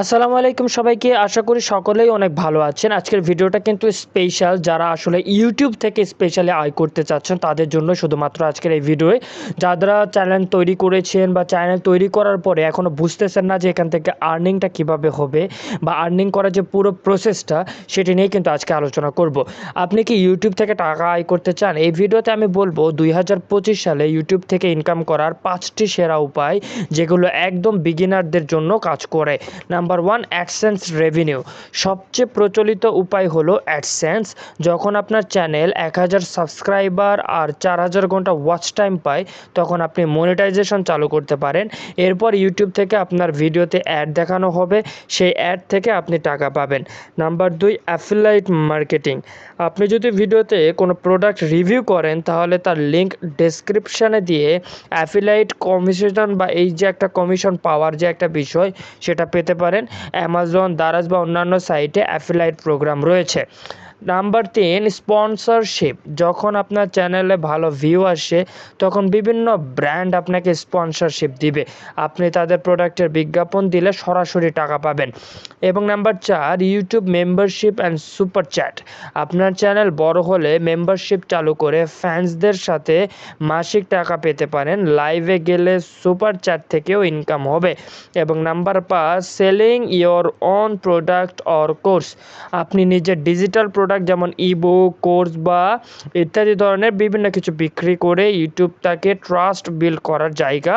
আসসালামু আলাইকুম সবাইকে। আশা করি সকলেই অনেক ভালো আছেন। আজকের ভিডিওটা কিন্তু স্পেশাল যারা আসলে ইউটিউব থেকে স্পেশালি আয় করতে চাচ্ছেন, তাদের জন্য শুধুমাত্র আজকের এই ভিডিওয়ে যারা চ্যানেল তৈরি করেছেন বা চ্যানেল তৈরি করার পরে এখনও বুঝতেছেন না যে এখান থেকে আর্নিংটা কীভাবে হবে বা আর্নিং করার যে পুরো প্রসেসটা সেটি নিয়ে কিন্তু আজকে আলোচনা করব। আপনি কি ইউটিউব থেকে টাকা আয় করতে চান? এই ভিডিওতে আমি বলব, দুই হাজার পঁচিশ সালে ইউটিউব থেকে ইনকাম করার পাঁচটি সেরা উপায়, যেগুলো একদম বিগিনারদের জন্য কাজ করে। নাম্বার ওয়ান অ্যাডসেন্স রেভিনিউ সবচেয়ে প্রচলিত উপায় হলো অ্যাডসেন্স যখন আপনার চ্যানেল এক হাজার সাবস্ক্রাইবার আর চার হাজার ঘণ্টা ওয়াচ টাইম পায়, তখন আপনি মনিটাইজেশন চালু করতে পারেন। এরপর ইউটিউব থেকে আপনার ভিডিওতে অ্যাড দেখানো হবে। সেই অ্যাড থেকে আপনি টাকা পাবেন। নাম্বার দুই অ্যাফিলাইট মার্কেটিং আপনি যদি ভিডিওতে কোনো প্রোডাক্ট রিভিউ করেন, তাহলে তার লিঙ্ক ডেসক্রিপশানে দিয়ে অ্যাফিলাইট কমিশন বা এই যে একটা কমিশন পাওয়ার যে একটা বিষয়, সেটা পেতে পারেন। অ্যামাজন দারাজ বা অন্যান্য সাইটে অ্যাফিলাইট প্রোগ্রাম রয়েছে। নাম্বার তিন স্পন্সরশিপ যখন আপনার চ্যানেলে ভালো ভিউ আসে, তখন বিভিন্ন ব্র্যান্ড আপনাকে স্পন্সরশিপ দিবে। আপনি তাদের প্রোডাক্টের বিজ্ঞাপন দিলে সরাসরি টাকা পাবেন। এবং নাম্বার চার YouTube membership and super chat আপনার চ্যানেল বড় হলে মেম্বারশিপ চালু করে ফ্যান্সদের সাথে মাসিক টাকা পেতে পারেন। লাইভে গেলে সুপার চ্যাট থেকেও ইনকাম হবে। এবং নাম্বার পাঁচ selling your own product or course আপনি নিজের ডিজিটাল প্রোডাক্ট যেমন ইবুক কোর্স বা ইত্যাদি ধরনের বিভিন্ন কিছু বিক্রি করে ইউটিউব তাকে ট্রাস্ট বিল্ড করার জায়গা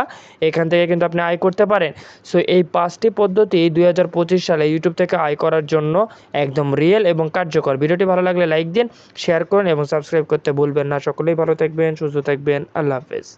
এখান থেকে কিন্তু আপনি আয় করতে পারেন। সো এই পাঁচটি পদ্ধতি দুই হাজার পঁচিশ সালে ইউটিউব থেকে আয় করার জন্য একদম রিয়েল এবং কার্যকর। ভিডিওটি ভালো লাগলে লাইক দিন শেয়ার করুন এবং সাবস্ক্রাইব করতে ভুলবেন না। সকলেই ভালো থাকবেন, সুস্থ থাকবেন। আল্লাহ হাফেজ।